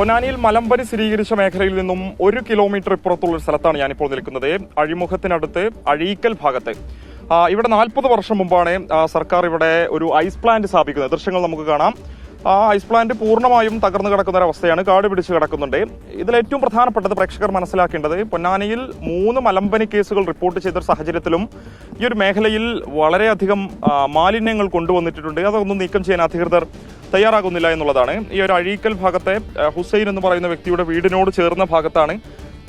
പൊന്നാനിയിൽ മലമ്പനി സ്ഥിരീകരിച്ച മേഖലയിൽ നിന്നും ഒരു കിലോമീറ്റർ ഇപ്പുറത്തുള്ള ഒരു സ്ഥലത്താണ് ഞാനിപ്പോൾ നിൽക്കുന്നത്. അഴിമുഖത്തിനടുത്ത് അഴീക്കൽ ഭാഗത്ത്. ഇവിടെ നാൽപ്പത് വർഷം മുമ്പാണ് സർക്കാർ ഇവിടെ ഒരു ഐസ് പ്ലാന്റ് സ്ഥാപിക്കുന്നത്. ദൃശ്യങ്ങൾ നമുക്ക് കാണാം. ആ ഐസ് പ്ലാന്റ് പൂർണമായും തകർന്നു കിടക്കുന്ന അവസ്ഥയാണ് കാട് പിടിച്ച് കിടക്കുന്നുണ്ട്. ഇതിൽ ഏറ്റവും പ്രധാനപ്പെട്ടത് പ്രേക്ഷകർ മനസ്സിലാക്കേണ്ടത് പൊന്നാനിയിൽ മൂന്ന് മലമ്പനി കേസുകൾ റിപ്പോർട്ട് ചെയ്ത സാഹചര്യത്തിലും ഈ ഒരു മേഖലയിൽ വളരെയധികം മാലിന്യങ്ങൾ കൊണ്ടുവന്നിട്ടുണ്ട്. അതൊന്നും നീക്കം ചെയ്യാൻ അധികൃതർ തയ്യാറാകുന്നില്ല എന്നുള്ളതാണ്. ഈ ഒരു അഴീക്കൽ ഭാഗത്തെ ഹുസൈൻ എന്ന് പറയുന്ന വ്യക്തിയുടെ വീടിനോട് ചേർന്ന ഭാഗത്താണ്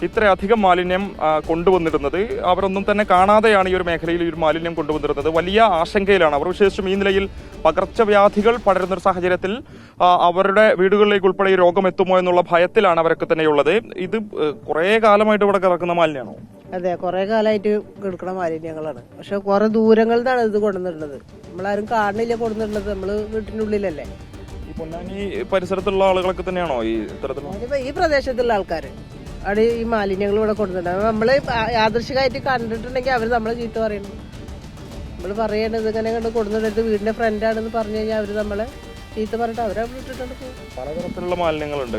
ഇത്രയധികം മാലിന്യം കൊണ്ടുവന്നിരുന്നത് അവരൊന്നും തന്നെ കാണാതെയാണ് ഈ ഒരു മേഖലയിൽ ഈ ഒരു മാലിന്യം കൊണ്ടുവന്നിരുന്നത്. വലിയ ആശങ്കയിലാണ്. അവർ വിശേഷിച്ചും ഈ നിലയിൽ പകർച്ചവ്യാധികൾ പടരുന്ന ഒരു സാഹചര്യത്തിൽ അവരുടെ വീടുകളിലേക്ക് ഉൾപ്പെടെ ഈ രോഗം എത്തുമോ എന്നുള്ള ഭയത്തിലാണ് അവരൊക്കെ തന്നെയുള്ളത്. ഇത് കുറേ കാലമായിട്ട് ഇവിടെ കിടക്കുന്ന മാലിന്യമാണോ? അതെ കുറേ കാലമായിട്ട് കിടക്കുന്ന മാലിന്യങ്ങളാണ്. പക്ഷെ കുറെ ദൂരങ്ങളിൽ നിന്നാണ് ഇത് കൊണ്ടുവന്നിട്ടുള്ളത്. നമ്മളാരും കാണില്ല കൊണ്ടുവന്നിട്ടുള്ളത്. നമ്മൾ ഈ പൊന്നാനി പരിസരത്തുള്ള ആളുകളൊക്കെ തന്നെയാണോ ഈ ഇത്തരത്തിലുള്ള അതിപ്പോ ഈ പ്രദേശത്തുള്ള ആൾക്കാര്. അവിടെ ഈ മാലിന്യങ്ങൾ ഇവിടെ കൊണ്ടുവന്നിട്ടുണ്ട് നമ്മൾ യാദൃശികമായിട്ട് കണ്ടിട്ടുണ്ടെങ്കിൽ അവർ നമ്മളെ ചീത്ത പറയുന്നു നമ്മൾ പറയേണ്ടത് ഇങ്ങനെ കണ്ട് കൊടുത്തിട്ട് വീടിന്റെ ഫ്രണ്ട് ആണെന്ന് പറഞ്ഞു കഴിഞ്ഞാൽ അവർ നമ്മളെ ചീത്ത പറഞ്ഞിട്ട് അവരെ വിട്ടിട്ടുണ്ട് പലതരത്തിലുള്ള മാലിന്യങ്ങളുണ്ട്.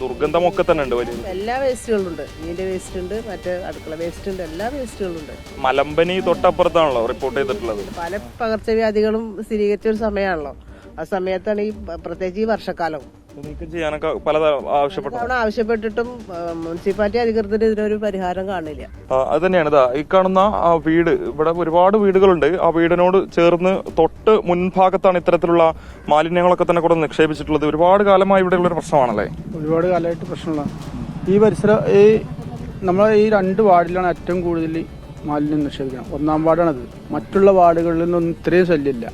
ദുർഗന്ധമൊക്കെ തന്നെ ഉണ്ട് എല്ലാ വേസ്റ്റുകളും ഉണ്ട്. മീന്റെ വേസ്റ്റ് ഉണ്ട് മറ്റേ അടുക്കള വേസ്റ്റ് ഉണ്ട് എല്ലാ വേസ്റ്റുകളും ഉണ്ട്. മലമ്പനി തൊട്ടപ്പുറത്താണല്ലോ റിപ്പോർട്ട് ചെയ്തിട്ടുള്ളത്. പല പകർച്ചവ്യാധികളും സ്ഥിരീകരിച്ച ഒരു സമയമാണല്ലോ ആ സമയത്താണ് ഈ പ്രത്യേകിച്ച് ഈ വർഷക്കാലം നീക്കം ചെയ്യാനൊക്കെ പല ആവശ്യപ്പെട്ടു. തവണ ആവശ്യപ്പെട്ടിട്ടും മുനിസിപ്പാലിറ്റി അധികൃതർ ഇതിനൊരു പരിഹാരം കാണില്ല ആ, അത് തന്നെയാണ് ഇതാ ഈ കാണുന്ന ആ വീട് ഇവിടെ ഒരുപാട് വീടുകളുണ്ട്. ആ വീടിനോട് ചേർന്ന് തൊട്ട് മുൻഭാഗത്താണ് ഇത്തരത്തിലുള്ള മാലിന്യങ്ങളൊക്കെ തന്നെ കൂടെ നിക്ഷേപിച്ചിട്ടുള്ളത്. ഒരുപാട് കാലമായി ഇവിടെയുള്ള ഒരു പ്രശ്നമാണല്ലേ? ഒരുപാട് കാലമായിട്ട് പ്രശ്നമുള്ള. ഈ പരിസരം ഈ നമ്മളെ ഈ രണ്ട് വാർഡിലാണ് ഏറ്റവും കൂടുതൽ മാലിന്യം നിക്ഷേപിക്കണം ഒന്നാം വാർഡാണത്. മറ്റുള്ള വാർഡുകളിൽ നിന്നൊന്നും ഇത്രയും ശല്യമില്ല.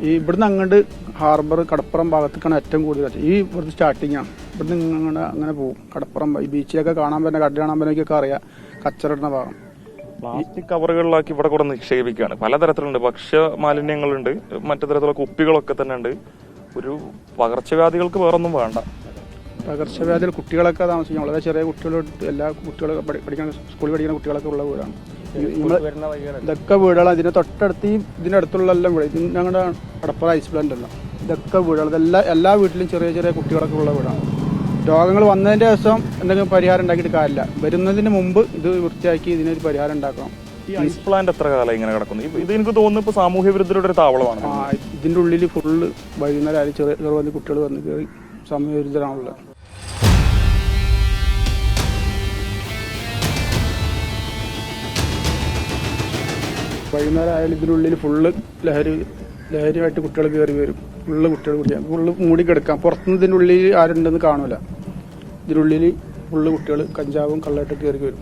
ഈ ഇവിടുന്ന് അങ്ങോട്ട് ഹാർബർ കടപ്പുറം ഭാഗത്തേക്കാണ് ഏറ്റവും കൂടുതൽ ഈ ഇവിടുത്തെ സ്റ്റാർട്ടിംഗ് ആണ് ഇവിടുന്ന് അങ്ങനെ അങ്ങനെ പോകും കടപ്പുറം ഈ ബീച്ചിലൊക്കെ കാണാൻ പറ്റുന്ന കട കാണാൻ പറ്റുന്നൊക്കെ അറിയാം. കച്ചറിടുന്ന ഭാഗം. പ്ലാസ്റ്റിക് കവറുകളിലാക്കി ഇവിടെ കൂടെ നിക്ഷേപിക്കുകയാണ്. പലതരത്തിലുണ്ട്. ഭക്ഷ്യ മാലിന്യങ്ങളുണ്ട്. മറ്റു തരത്തിലുള്ള കുപ്പികളൊക്കെ തന്നെ ഉണ്ട് ഒരു പകർച്ചവ്യാധികൾക്ക് വേറൊന്നും വേണ്ട. പകർച്ചവ്യാധികൾ കുട്ടികളൊക്കെ താമസിക്കും. വളരെ ചെറിയ കുട്ടികൾ എല്ലാ കുട്ടികളൊക്കെ പഠി- പഠിക്കുന്ന സ്കൂളിൽ പഠിക്കുന്ന കുട്ടികളൊക്കെ ഉള്ള വീടാണ് ഇതൊക്കെ വീടുകളാണ് ഇതിന്റെ തൊട്ടടുത്ത് ഇതിന്റെ ഇതിന്റെ അടുത്തുള്ള എല്ലാം വീട്. ഇത് ഞങ്ങളുടെ അടപ്പുറ ഐസ് പ്ലാന്റ് അല്ല ഇതൊക്കെ വീടുകൾ. എല്ലാ എല്ലാ വീട്ടിലും ചെറിയ ചെറിയ കുട്ടികളൊക്കെ ഉള്ള വീടാണ്. രോഗങ്ങൾ വന്നതിന്റെ ദിവസം എന്തെങ്കിലും പരിഹാരം ഉണ്ടാക്കിയിട്ട് കാര്യമില്ല. വരുന്നതിന് മുമ്പ് ഇത് വൃത്തിയാക്കി ഇതിനൊരു പരിഹാരം ഉണ്ടാക്കണം. ഈ ഐസ് പ്ലാന്റ് എത്ര കാലം ഇങ്ങനെ കിടക്കുന്നു? ഇത് എനിക്ക് തോന്നുന്നു ഇപ്പൊ സാമൂഹ്യ വിരുദ്ധരുടെ ഒരു താവളമാണ്. ഇതിന്റെ ഇതിന്റെ ഉള്ളിൽ ഫുള്ള് വൈകുന്നേരം ചെറിയ ചെറുപതി കുട്ടികൾ വന്ന് കയറി സമയവിരുദ്ധരാണുള്ളത് വൈകുന്നേരം ആയാലും ഇതിനുള്ളിൽ ഫുള്ള് ലഹരി ലഹരിയായിട്ട് കുട്ടികൾ കയറി വരും. ഫുള്ള് കുട്ടികൾ കുടിക്കാം ഫുള്ള് മൂടി കിടക്കാം. പുറത്തുനിന്ന് ഇതിന്റെ ഉള്ളിൽ ആരുണ്ടെന്ന് കാണൂല. ഇതിനുള്ളിൽ ഫുള്ള് കുട്ടികൾ കഞ്ചാവും കള്ളായിട്ട് കയറി വരും.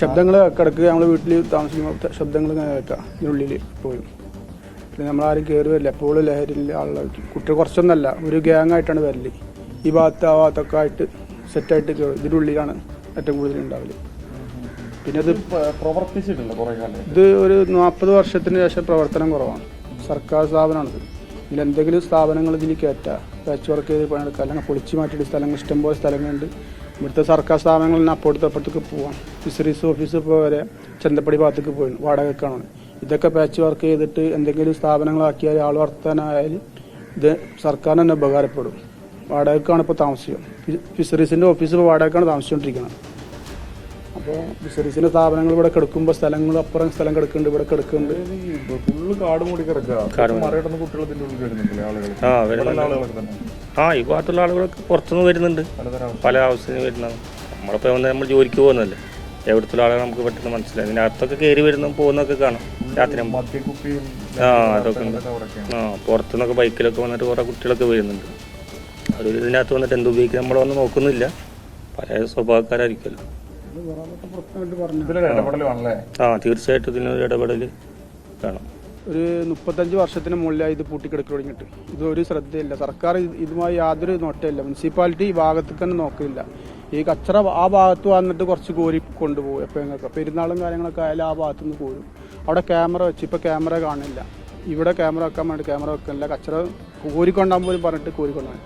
ശബ്ദങ്ങൾ കിടക്കുക നമ്മൾ വീട്ടിൽ താമസിക്കുമ്പോൾ ശബ്ദങ്ങൾ കേൾക്കാം ഇതിനുള്ളിൽ പോയും പിന്നെ നമ്മളാരും കയറി വരില്ല. എപ്പോഴും ലഹരിയിൽ ആളുകൾ കുട്ടികൾ കുറച്ചൊന്നല്ല ഒരു ഗ്യാങ് ആയിട്ടാണ് വരൽ. ഈ ഭാഗത്ത് ആ ഭാഗത്തൊക്കെ ആയിട്ട് സെറ്റായിട്ട് കയറും ഇതിനുള്ളിലാണ് ഏറ്റവും കൂടുതൽ ഉണ്ടാവൽ. പിന്നെ ഇത് പ്രവർത്തിച്ചിട്ടുണ്ട് കുറേ കാലം. ഇത് ഒരു നാൽപ്പത് വർഷത്തിന് ശേഷം പ്രവർത്തനം കുറവാണ്. സർക്കാർ സ്ഥാപനമാണിത്. ഇതിൽ എന്തെങ്കിലും സ്ഥാപനങ്ങൾ ഇതിൽ കയറ്റുക പാച്ച് വർക്ക് ചെയ്ത് പണിയെടുക്കുക അല്ലെങ്കിൽ പൊളിച്ചു മാറ്റിയിട്ട് സ്ഥലങ്ങൾ ഇഷ്ടംപോലെ സ്ഥലങ്ങളുണ്ട്. ഇവിടുത്തെ സർക്കാർ സ്ഥാപനങ്ങളിൽ നിന്ന് അപ്പുറത്ത് അപ്പുറത്തേക്ക് പോവാം ഫിഷറീസ് ഓഫീസ് ഇപ്പോൾ വരെ ചന്തപ്പടി ഭാഗത്തേക്ക് പോയി വാടകക്കാണ് ഇതൊക്കെ പാച്ച് വർക്ക് ചെയ്തിട്ട് എന്തെങ്കിലും സ്ഥാപനങ്ങളാക്കിയാൽ ആൾ വർത്താനായാൽ ഇത് സർക്കാരിന് തന്നെ ഉപകാരപ്പെടും. വാടകക്കാണ് ഇപ്പോൾ താമസിക്കുക. ഫിഷറീസിന്റെ ഓഫീസ് ഇപ്പോൾ വാടകക്കാണ് താമസിച്ചുകൊണ്ടിരിക്കുന്നത് അപ്പോൾ ഫിഷറീസിന്റെ സ്ഥാപനങ്ങൾ ഇവിടെ കിടക്കുമ്പോൾ സ്ഥലങ്ങൾ അപ്പുറം സ്ഥലം കിടക്കുന്നുണ്ട് ഇവിടെ കിടക്കുന്നുണ്ട്. ഫുള്ള് കാട് മൂടി കിടക്കുക. ഉള്ളിൽ വരുന്നുണ്ടല്ലേ ആളുകൾ ആ വരുന്നുണ്ട്. ആളുകളൊക്കെ തന്നെ. ആ ഈ ഭാഗത്തുള്ള ആളുകളൊക്കെ പുറത്തുനിന്ന് വരുന്നുണ്ട്. പല ആവശ്യത്തിന് വരുന്നതാണ്. നമ്മളിപ്പോൾ വന്ന് നമ്മൾ ജോലിക്ക് പോകുന്നതല്ലേ? എവിടുത്തുള്ള ആളുകൾ നമുക്ക് പെട്ടെന്ന് മനസ്സിലായി. ഇതിന്റെ അകത്തൊക്കെ കയറി വരുന്ന പോകുന്നൊക്കെ കാണാം. രാത്രി ആ അതൊക്കെ ഉണ്ട്. ആ പുറത്തുനിന്നൊക്കെ ബൈക്കിലൊക്കെ വന്നിട്ട് കുറേ കുട്ടികളൊക്കെ വരുന്നുണ്ട്. അവർ ഇതിനകത്ത് വന്നിട്ട് എന്ത് ഉപയോഗിക്കും നമ്മൾ വന്ന് നോക്കുന്നില്ല. പല സ്വഭാവക്കാരായിരിക്കുമല്ലോ. ആ തീർച്ചയായിട്ടും ഇതിനൊരു ഇടപെടൽ വേണം. ഒരു മുപ്പത്തഞ്ച് വർഷത്തിന് മുകളിലായി ഇത് പൂട്ടിക്കിടക്കി തുടങ്ങിയിട്ട്. ഇത് ഒരു ശ്രദ്ധയില്ല. സർക്കാർ ഇതുമായി യാതൊരു നോട്ടമില്ല. മുനിസിപ്പാലിറ്റി ഈ ഭാഗത്തേക്ക് തന്നെ നോക്കില്ല. ഈ കച്ചറ ആ ഭാഗത്ത് വന്നിട്ട് കുറച്ച് കോരി കൊണ്ടുപോകും എപ്പോഴൊക്കെ പെരുന്നാളും കാര്യങ്ങളൊക്കെ ആയാലും ആ ഭാഗത്തു നിന്ന് കോരും. അവിടെ ക്യാമറ വെച്ച് ഇപ്പോൾ ക്യാമറ കാണില്ല. ഇവിടെ ക്യാമറ വെക്കാൻ വേണ്ടി ക്യാമറ വെക്കാനില്ല കച്ചറ കോരിക്കൊണ്ടാകുമ്പോൾ പറഞ്ഞിട്ട് കോരിക്കൊണ്ടാണ്.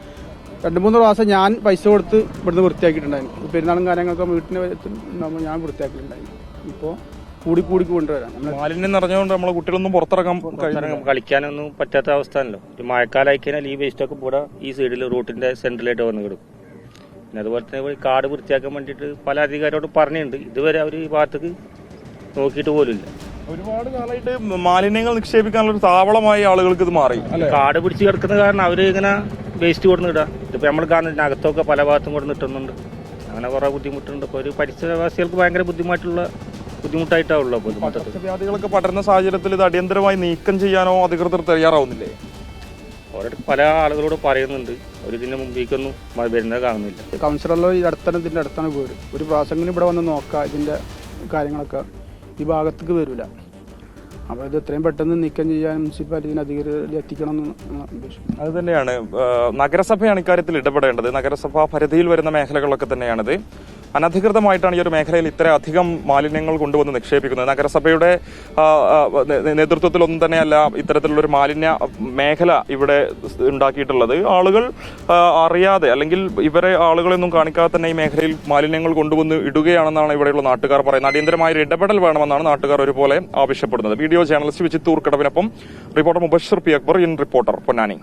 രണ്ട് മൂന്ന് പ്രാവശ്യം ഞാൻ പൈസ കൊടുത്ത് ഇവിടുന്ന് വൃത്തിയാക്കിയിട്ടുണ്ടായിരുന്നു. പെരുന്നാളും കാര്യങ്ങളൊക്കെ വീട്ടിന് നമ്മൾ ഞാൻ വൃത്തിയാക്കിയിട്ടുണ്ടായിരുന്നു. ഇപ്പോൾ കൂടി കൂടി കൊണ്ടുവരാം. മാലിന്യം നിറഞ്ഞുകൊണ്ട് നമ്മളെ കുട്ടികളൊന്നും പുറത്തിറങ്ങാൻ കളിക്കാനൊന്നും പറ്റാത്ത അവസ്ഥ ആണല്ലോ ഒരു മഴക്കാലമായി കഴിഞ്ഞാൽ ഈ വേസ്റ്റൊക്കെ കൂടെ ഈ സൈഡിൽ റോട്ടിന്റെ സെന്ററിലായിട്ട് വന്ന് കിടക്കും. പിന്നെ അതുപോലെ തന്നെ കാട് വൃത്തിയാക്കാൻ വേണ്ടിയിട്ട് പല അധികാരിയോട് പറഞ്ഞിട്ടുണ്ട്. ഇതുവരെ അവർ ഈ ഭാഗത്തേക്ക് നോക്കിയിട്ട് പോലുമില്ല. ഒരുപാട് കാലമായിട്ട് മാലിന്യങ്ങൾ നിക്ഷേപിക്കാനുള്ള ഒരു താവളമായി ആളുകൾക്ക് ഇത് മാറി. കാട് പിടിച്ച് കിടക്കുന്ന കാരണം അവർ ഇങ്ങനെ വേസ്റ്റ് കൊടുന്ന് ഇടുക ഇതിപ്പോൾ നമ്മൾ കാണുന്ന അകത്തൊക്കെ പല ഭാഗത്തും കൊടുന്ന് ഇട്ടുന്നുണ്ട്. അങ്ങനെ കുറേ ബുദ്ധിമുട്ടുണ്ട്. ഇപ്പോൾ ഒരു പരിസരവാസികൾക്ക് ഭയങ്കര ബുദ്ധിമുട്ടുള്ള ബുദ്ധിമുട്ടായിട്ടാണ് ഉള്ളത് മൊത്തത്തിൽ പകർച്ചവ്യാധികളൊക്കെ പടരുന്ന സാഹചര്യത്തിൽ ഇത് അടിയന്തരമായി നീക്കം ചെയ്യാനോ അധികൃതർ തയ്യാറാവുന്നില്ലേ? ഓരോ പല ആളുകളോട് പറയുന്നുണ്ട്. അവർ ഇതിന് മുമ്പേക്കൊന്നും വരുന്നത് കാണുന്നില്ല. കൗൺസിലറിലോ ഈ അടുത്താണ് ഇതിന്റെ അടുത്താണ് വീട് ഒരു പ്രാസംഗിന് ഇവിടെ വന്ന് നോക്കാം ഇതിന്റെ കാര്യങ്ങളൊക്കെ. ഈ ഭാഗത്തേക്ക് വരില്ല അപ്പോൾ ഇത് എത്രയും പെട്ടെന്ന് നീക്കം ചെയ്യാൻ മുനിസിപ്പാലിറ്റിന് അധികൃതരിൽ എത്തിക്കണം എന്ന് അത് തന്നെയാണ്. നഗരസഭയാണ് ഇക്കാര്യത്തിൽ ഇടപെടേണ്ടത്. നഗരസഭ പരിധിയിൽ വരുന്ന മേഖലകളൊക്കെ തന്നെയാണിത്. അനധികൃതമായിട്ടാണ് ഈ ഒരു മേഖലയിൽ ഇത്രയധികം മാലിന്യങ്ങൾ കൊണ്ടുവന്ന് നിക്ഷേപിക്കുന്നത്. നഗരസഭയുടെ നേതൃത്വത്തിലൊന്നും തന്നെയല്ല ഇത്തരത്തിലുള്ളൊരു മാലിന്യ മേഖല ഇവിടെ ഉണ്ടാക്കിയിട്ടുള്ളത്. ആളുകൾ അറിയാതെ അല്ലെങ്കിൽ ഇവരെ ആളുകളൊന്നും കാണിക്കാതെ തന്നെ ഈ മേഖലയിൽ മാലിന്യങ്ങൾ കൊണ്ടുവന്ന് ഇടുകയാണെന്നാണ് ഇവിടെയുള്ള നാട്ടുകാർ പറയുന്നത്. അടിയന്തരമായ ഒരു ഇടപെടൽ വേണമെന്നാണ് നാട്ടുകാർ ഒരുപോലെ ആവശ്യപ്പെടുന്നത്. Video journalist Vichithoor കടവിനൊപ്പം reporter Mubashir P Akbar in reporter Ponnani.